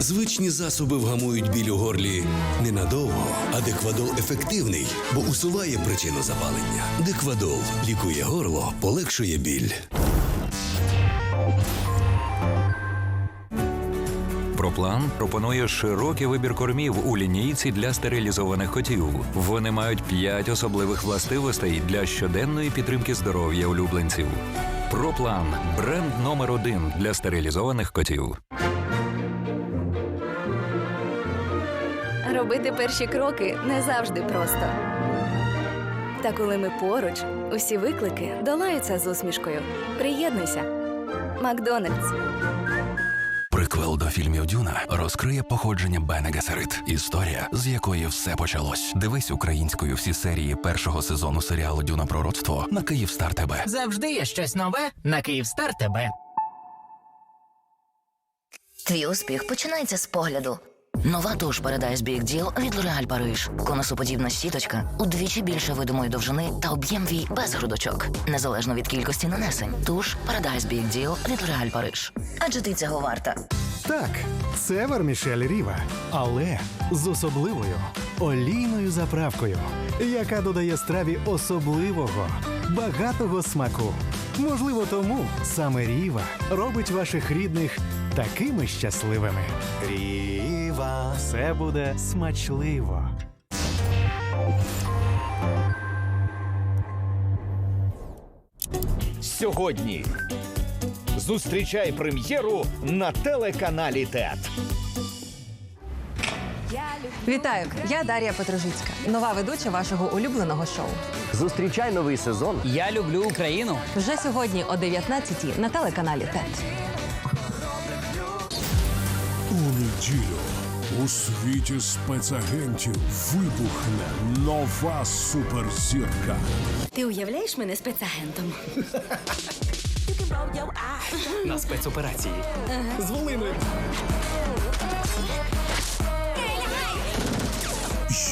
Звичні засоби вгамують біль у горлі ненадовго, а Деквадол ефективний, бо усуває причину запалення. Деквадол лікує горло, полегшує біль. Проплан пропонує широкий вибір кормів у лінійці для стерилізованих котів. Вони мають п'ять особливих властивостей для щоденної підтримки здоров'я улюбленців. Проплан бренд номер один для стерилізованих котів. Робити перші кроки не завжди просто. Та коли ми поруч, усі виклики долаються з усмішкою. Приєднуйся. Макдональдс. Приквел до фільмів Дюна розкриє походження Бена Гесерит. Історія, з якої все почалось. Дивись українською всі серії першого сезону серіалу Дюна пророцтво на Київстар ТБ. Завжди є щось нове на Київстар ТБ. Твій успіх починається з погляду. Нова туш Paradise Big Deal від L'Oréal Paris. Конусоподібна сіточка удвічі більше видимої довжини та об'єм вій без грудочок. Незалежно від кількості нанесень. Туш Paradise Big Deal від L'Oréal Paris. Адже ти цього варта. Так, це вермішель Ріва, але з особливою олійною заправкою, яка додає страві особливого, багатого смаку. Можливо, тому саме Ріва робить ваших рідних такими щасливими. Ріва, все буде смачливо. сьогодні. Зустрічай прем'єру на телеканалі ТЕТ. Вітаю, я Дар'я Петрожицька, нова ведуча вашого улюбленого шоу. Зустрічай новий сезон. Я люблю Україну. Вже сьогодні о 19 на телеканалі ТЕТ. У неділю у світі спецагентів вибухне нова суперзірка. Ти уявляєш мене спецагентом? На спецоперації.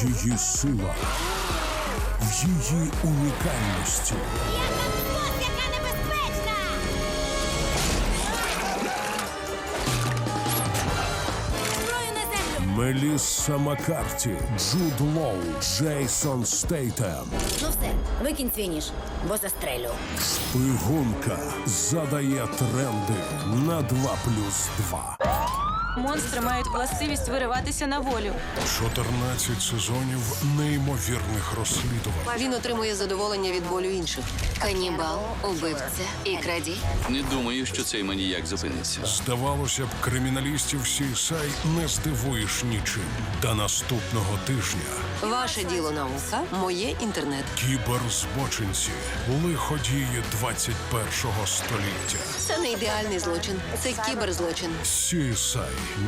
Її сила в її унікальності. Мелісса Маккарті, Джуд Лоу, Джейсон Стейтем. Ну все, викинь свій ніж, бо застрелю. Шпигунка задає тренди на 2 плюс 2. Монстри мають властивість вириватися на волю. 14 сезонів неймовірних розслідувань. Він отримує задоволення від болю інших. Канібал, убивця і крадій. Не думаю, що цей маніяк зупиниться. Здавалося б, криміналістів CSI не здивуєш нічим. Та наступного тижня Ваше діло наука, моє інтернет. кіберзбочинці, лиходії 21-го століття. Це не ідеальний злочин, це кіберзлочин. CSI.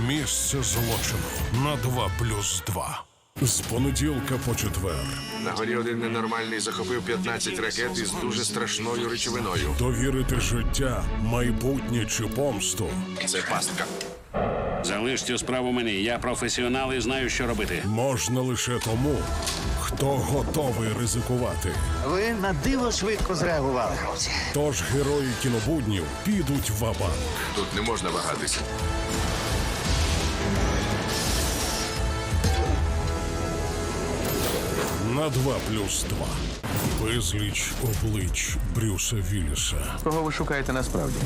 Місце злочину на 2 плюс 2. З понеділка по четвер. На горі один ненормальний захопив 15 ракет із дуже страшною речовиною. Довірити життя, майбутнє чи помсту. Це пастка. Залиште справу мені. Я професіонал і знаю, що робити. Можна лише тому, хто готовий ризикувати. Ви на диво швидко зреагували, хлопці. Тож герої кінобуднів підуть в абанк. Тут не можна вагатися. На 2 плюс 2. Безліч облич Брюса Вілліса. Кого ви шукаєте насправді?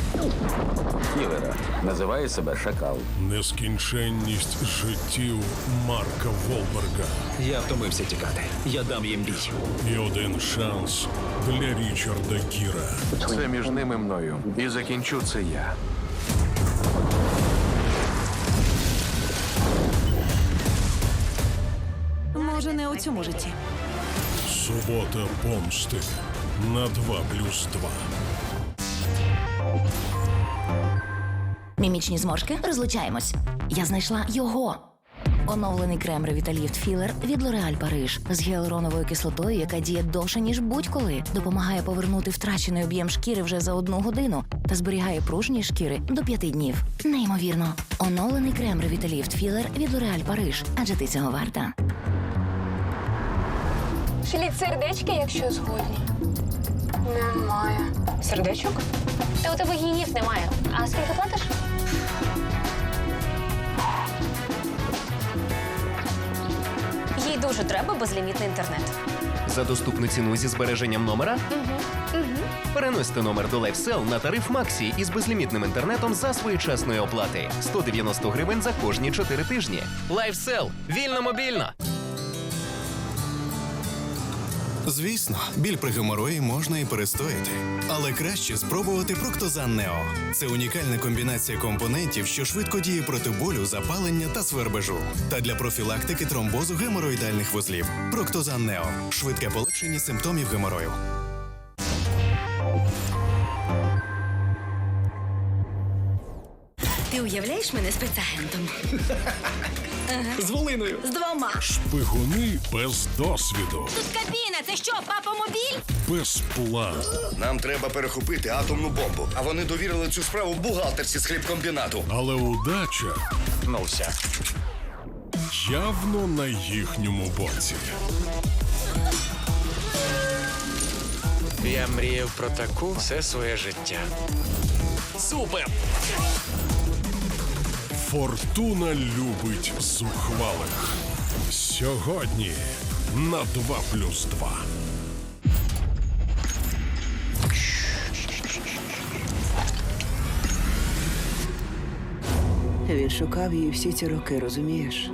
Кілера називає себе Шакал. Нескінченність життів Марка Волберга. Я втомився тікати. Я дам їм бій. І один шанс для Річарда Гіра. Це між ними мною. І закінчу це я. Може, не у цьому житті. Субота помсти на 2 плюс 2. Мімічні зморшки розлучаємось. Я знайшла його. Оновлений крем Revitalift Філер від L'Oréal Paris з гіалуроновою кислотою, яка діє довше, ніж будь-коли, допомагає повернути втрачений об'єм шкіри вже за одну годину та зберігає пружність шкіри до п'яти днів. Неймовірно. Оновлений крем Revitalift Філер від L'Oréal Paris. Адже ти цього варта. Шліть сердечки, якщо згодні. Немає. Сердечок? Та у тебе гінів немає. А скільки платиш? Їй дуже треба безлімітний інтернет. За доступну ціну зі збереженням номера переносьте номер до LifeSell на тариф Максі із безлімітним інтернетом за своєчасної оплати 190 гривень за кожні 4 тижні. LifeSell. вільно мобільно. Звісно, біль при геморої можна і перестояти, але краще спробувати Проктозан Нео. Це унікальна комбінація компонентів, що швидко діє проти болю, запалення та свербежу. Та для профілактики тромбозу геморроїдальних вузлів. Проктозан Нео швидке полегшення симптомів геморою. Ти уявляєш мене спецагентом? З волиною. З двома. Шпигуни без досвіду, Тут кабіна, це що, папа мобіль? без плану. Нам треба перехопити атомну бомбу. А вони довірили цю справу бухгалтерці з хлібкомбінату. Але удача Ну все. явно на їхньому боці. Я мріяв про таку все своє життя. Супер! Фортуна любить зухвалих. Сьогодні на 2 плюс 2. Він шукав її всі ці роки, розумієш?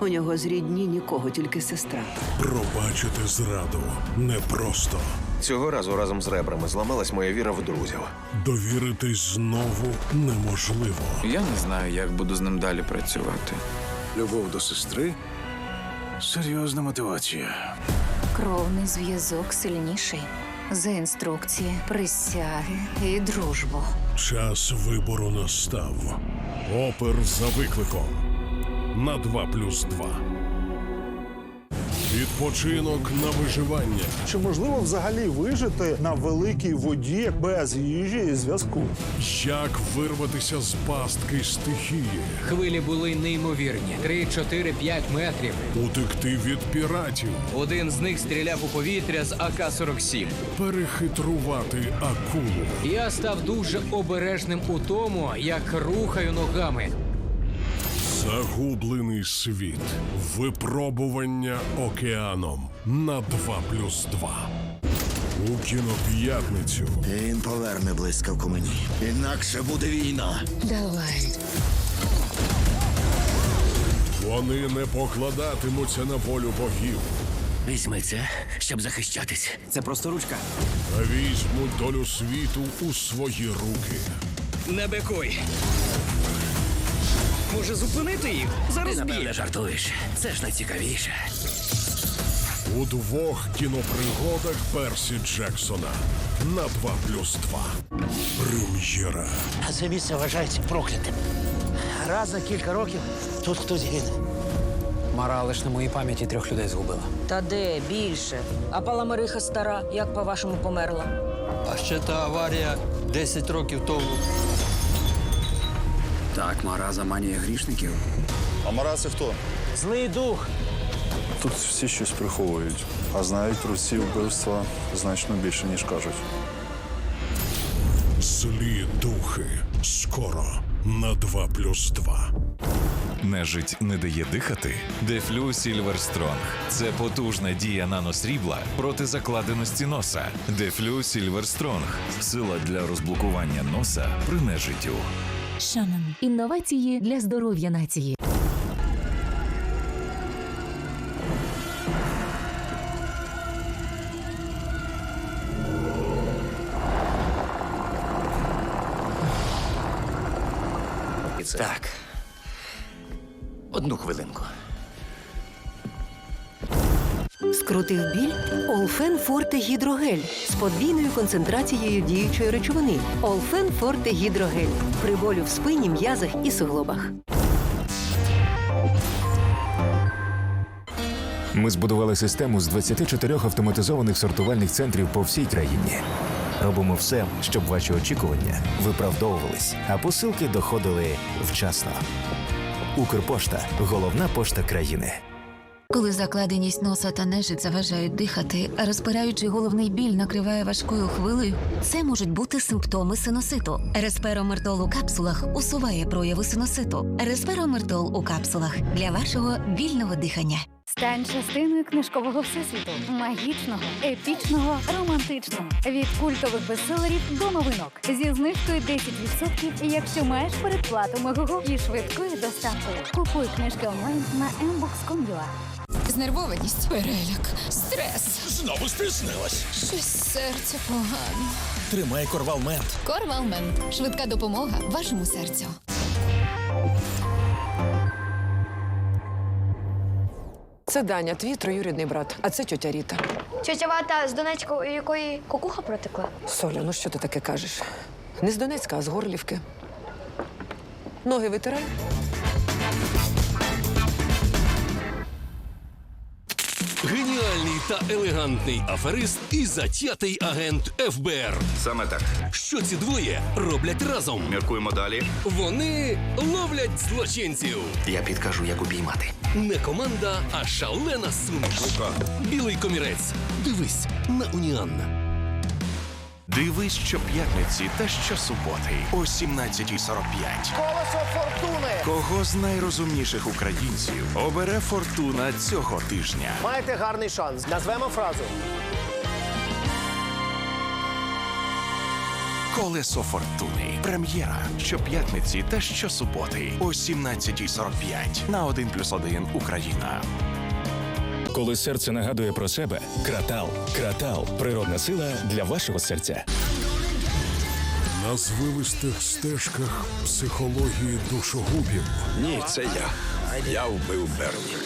У нього з рідні нікого, тільки сестра. Пробачити зраду непросто. Цього разу разом з ребрами зламалась моя віра в друзів. Довіритись знову неможливо. Я не знаю, як буду з ним далі працювати. Любов до сестри серйозна мотивація. Кровний зв'язок сильніший за інструкції, присяги і дружбу. Час вибору настав. Опер за викликом на 2 плюс 2. Відпочинок на виживання. Чи можливо взагалі вижити на великій воді без їжі і зв'язку? Як вирватися з пастки стихії, Хвилі були неймовірні: 3, 4, 5 метрів. утекти від піратів, Один з них стріляв у повітря з АК-47. перехитрувати акулу. Я став дуже обережним у тому, як рухаю ногами. Загублений світ. Випробування океаном на 2 плюс 2. У кіноп'ятницю Він поверне блискавку мені. Інакше буде війна. Давай. вони не покладатимуться на волю богів, Візьми це, щоб захищатись. Це просто ручка. візьмуть долю світу у свої руки. Не бекуй. Може зупинити їх? Зараз бій. жартуєш. Це ж найцікавіше. У двох кінопригодах Персі Джексона на 2 плюс 2. Прем'єра. А це місце вважається проклятим. Раз за кілька років тут хтось гине. Мара лиш на моїй пам'яті трьох людей згубила. Та де більше? А паламариха стара, як по-вашому померла? А ще та аварія 10 років тому. Так, Мара заманює грішників. А Мара це хто? Злий дух. Тут всі щось приховують, а знають про ці вбивства значно більше, ніж кажуть. Злі духи. Скоро на 2 плюс 2. Нежить не дає дихати? Дефлю Сільверстронг. Це потужна дія наносрібла проти закладеності носа. Дефлю Сільверстронг. Сила для розблокування носа при нежиттю. Шанан. Інновації для здоров'я нації. Так. Одну хвилинку. Скрутив біль? Олфен Форте Гідрогель з подвійною концентрацією діючої речовини. Олфен Форте Гідрогель. При болю в спині, м'язах і суглобах. Ми збудували систему з 24 автоматизованих сортувальних центрів по всій країні. Робимо все, щоб ваші очікування виправдовувались, а посилки доходили вчасно. Укрпошта головна пошта країни. Коли закладеність носа та нежить заважають дихати, а розпираючий головний біль накриває важкою хвилею, це можуть бути симптоми синуситу. Респиромертол у капсулах усуває прояви синуситу. Респиромертол у капсулах для вашого вільного дихання. Стань частиною книжкового всесвіту, магічного, епічного, романтичного, від культових бестселерів до новинок зі знижкою 10%, якщо маєш передплату Мегого і швидкою доставкою. Купуй книжки онлайн на mbox.com.ua. Знервованість, переляк, стрес. Знову стиснилась. Щось серце погано. Тримай корвалмент. Корвалмен. Швидка допомога вашому серцю. Це Даня, твій троюрідний брат, а це тьотя Ріта. Тетя Вата з Донецьку, у якої кукуха протекла. Соля, ну що ти таке кажеш? Не з Донецька, а з Горлівки. Ноги витирай. Та елегантний аферист і затятий агент ФБР. Саме так. Що ці двоє роблять разом? Міркуємо далі. Вони ловлять злочинців. Я підкажу, як обіймати. Не команда, а шалена суміш. Білий комірець. Дивись на Уніан. Дивись щоп'ятниці та щосуботи о 17.45. Колесо фортуни. Кого з найрозумніших українців обере фортуна цього тижня? Маєте гарний шанс. Назвемо фразу. Колесо фортуни. Прем'єра щоп'ятниці та щосуботи о 17.45 на 1+,1 Україна. Коли серце нагадує про себе, кратал. Кратал природна сила для вашого серця. На звивистих стежках психології душогубів. Ні, це я. Я вбив Берні.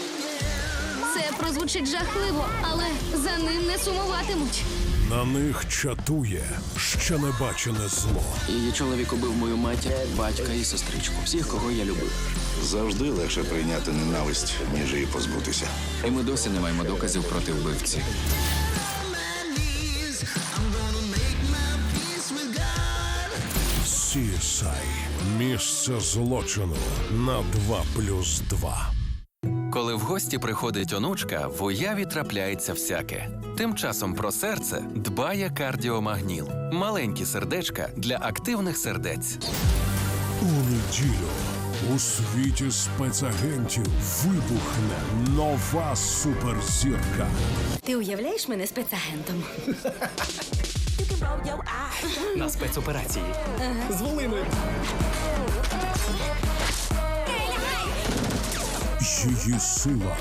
Це прозвучить жахливо, але за ним не сумуватимуть. На них чатує ще не бачене зло. Її чоловік убив мою матір, батька і сестричку. Всіх, кого я любив. Завжди легше прийняти ненависть, ніж її позбутися. І ми досі не маємо доказів проти вбивці. CSI. Місце злочину на 2 плюс 2. Коли в гості приходить онучка, в уяві трапляється всяке. Тим часом про серце дбає кардіомагніл. Маленькі сердечка для активних сердець. У неділю у світі спецагентів вибухне нова суперзірка. Ти уявляєш мене спецагентом? На спецоперації. З волиною. Її сила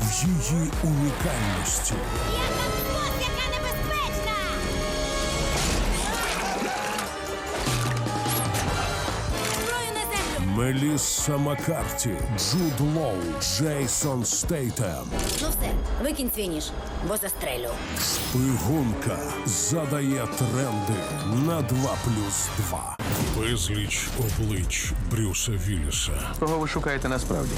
в її унікальності. Мелісса Маккарті, Джуд Лоу, Джейсон Стейтем. Ну все, викинь свій ніж, бо застрелю. Шпигунка задає тренди на 2 плюс 2. Безліч облич Брюса Вілліса. Кого ви шукаєте насправді?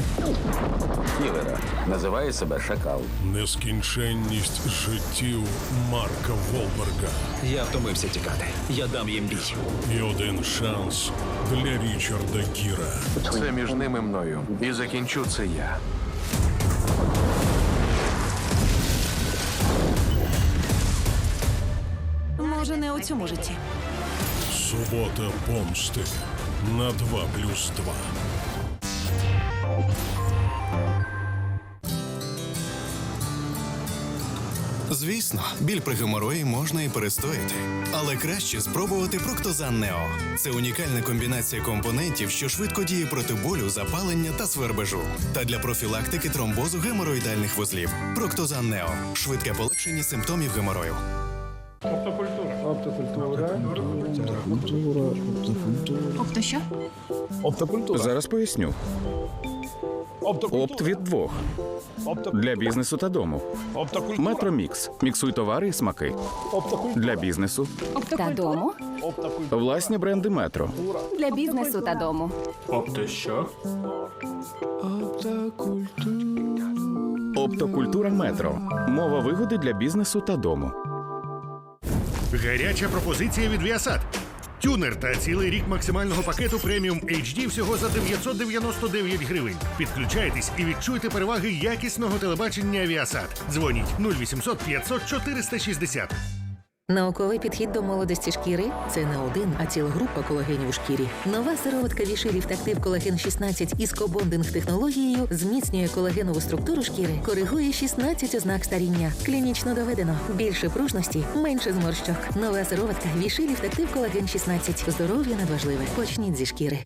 Кілера. Називає себе Шакал. Нескінченність життів Марка Волберга. Я втомився тікати. Я дам їм бій. І один шанс для Річарда Гіра. Це між ними і мною. І закінчу це я. Може, не у цьому житті. Субота помсти на 2 плюс 2. Звісно, біль при геморої можна і перестояти, але краще спробувати Проктозан Нео. Це унікальна комбінація компонентів, що швидко діє проти болю, запалення та свербежу. Та для профілактики тромбозу геморроїдальних вузлів. Проктозан Нео швидке полегшення симптомів геморою. Опто що? Зараз поясню. Опт від двох. Для бізнесу та дому. Метромікс. Міксуй товари і смаки. Для бізнесу. Та дому? Власні бренди метро. Для бізнесу та дому. Опто що? Оптокультура метро. Мова вигоди для бізнесу та дому. Гаряча пропозиція від Віасад. Тюнер та цілий рік максимального пакету преміум HD всього за 999 гривень. Підключайтесь і відчуйте переваги якісного телебачення Віасад. Дзвоніть 0800 500 460. Науковий підхід до молодості шкіри це не один, а ціла група колагенів у шкірі. Нова сироватка Вішилів Тактив Колаген 16 із кобондинг технологією зміцнює колагенову структуру шкіри, коригує 16 ознак старіння. Клінічно доведено. Більше пружності, менше зморщок. Нова сироватка Вішилів Тактив Колаген 16. Здоров'я надважливе. Почніть зі шкіри.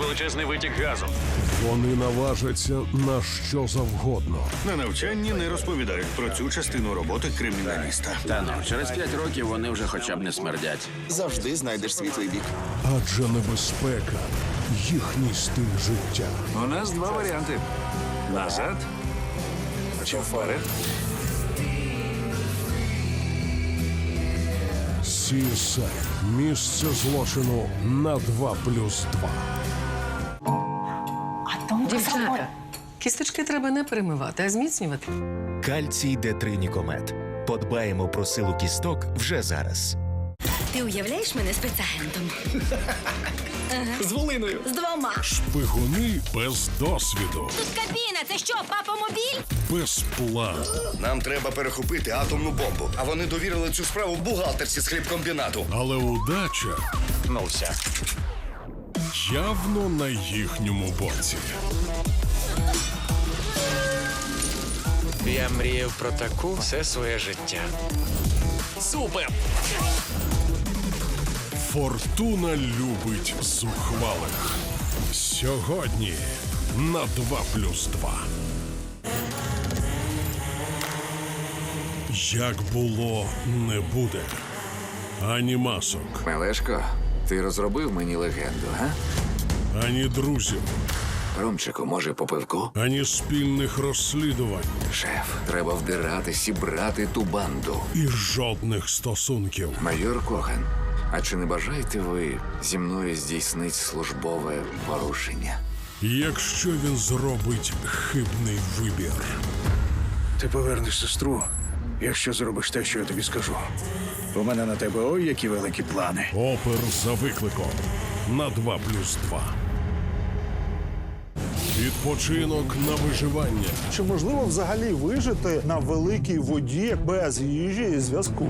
Величезний витік газу. Вони наважаться на що завгодно. На навчанні не розповідають про цю частину роботи криміналіста. Та ну, через п'ять років вони вже хоча б не смердять. Завжди знайдеш світлий бік. Адже небезпека їхній стиль життя. У нас два варіанти: назад чи вперед. CSI. Місце злочину на 2 плюс 2. Дівчата, кісточки треба не перемивати, а зміцнювати. Кальцій Детринікомет. Подбаємо про силу кісток вже зараз. Ти уявляєш мене спецагентом? Ага. З волиною. З двома. Шпигуни без досвіду, Тут кабіна, це що, папомобіль? без плану. Нам треба перехопити атомну бомбу. А вони довірили цю справу бухгалтерці з хлібкомбінату. Але удача Ну все. явно на їхньому боці. Я мріяв про таку все своє життя. Супер! Фортуна любить зухвалих. Сьогодні на 2 плюс 2. Як було, не буде. Ані масок, Мелешко, ти розробив мені легенду, га? ані друзів, Ромчику, може, по пивку? ані спільних розслідувань Шеф, треба вдиратись і брати ту банду. і жодних стосунків. Майор Коган, а чи не бажаєте ви зі мною здійснити службове порушення? Якщо він зробить хибний вибір. Ти повернеш сестру, якщо зробиш те, що я тобі скажу. У мене на тебе ой, які великі плани. Опер за викликом на 2 плюс 2. Відпочинок на виживання. Чи можливо взагалі вижити на великій воді без їжі і зв'язку?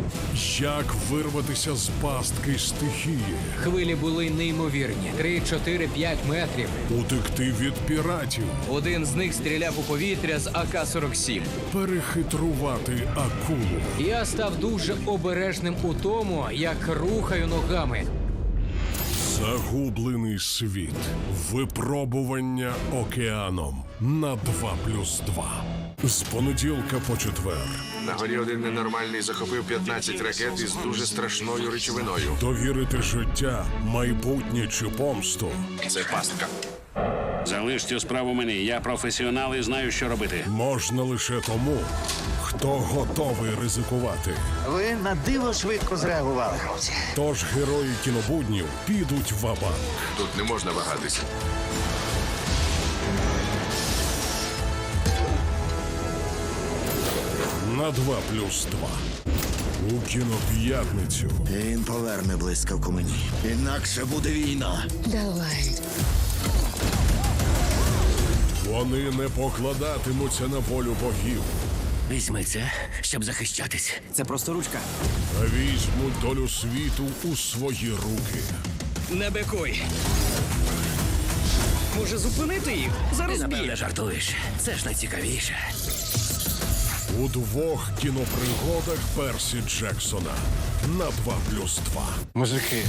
Як вирватися з пастки стихії, Хвилі були неймовірні: 3, 4, 5 метрів. утекти від піратів, Один з них стріляв у повітря з АК-47. перехитрувати акулу, Я став дуже обережним у тому, як рухаю ногами. Загублений світ, випробування океаном на 2 плюс 2. З понеділка по четвер. На горі один ненормальний захопив 15 ракет із дуже страшною речовиною. Довірити життя, майбутнє чи помсту. Це пастка. Залиш цю справу мені. Я професіонал і знаю, що робити. Можна лише тому, хто готовий ризикувати. Ви на диво швидко зреагували, хлопці. Тож герої кінобуднів підуть в абанк. Тут не можна вагатися. на 2 плюс 2. У кіноп'ятницю Він поверне блискавку мені. Інакше буде війна. Давай. вони не покладатимуться на волю богів, Візьми це, щоб захищатись. Це просто ручка. а візьмуть долю світу у свої руки. Не бикуй. Може зупинити їх? Зараз Ти, напевне, б'є. жартуєш. Це ж найцікавіше. У двох кінопригодах Персі Джексона на 2 плюс 2. Мужики.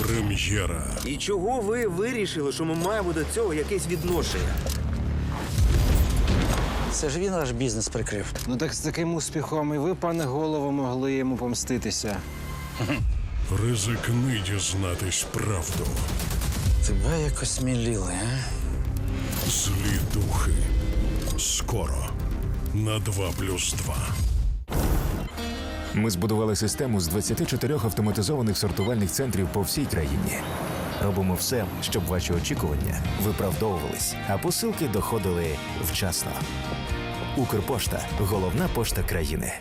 Прем'єра І чого ви вирішили, що ми маємо до цього якесь відношення? Це ж він ваш бізнес прикрив. Ну так з таким успіхом і ви, пане голово, могли йому помститися. Ризикни дізнатись правду. Тебе якось міліли, а? Злі духи. Скоро на 2 плюс 2. Ми збудували систему з 24 автоматизованих сортувальних центрів по всій країні. Робимо все, щоб ваші очікування виправдовувались, а посилки доходили вчасно. Укрпошта головна пошта країни.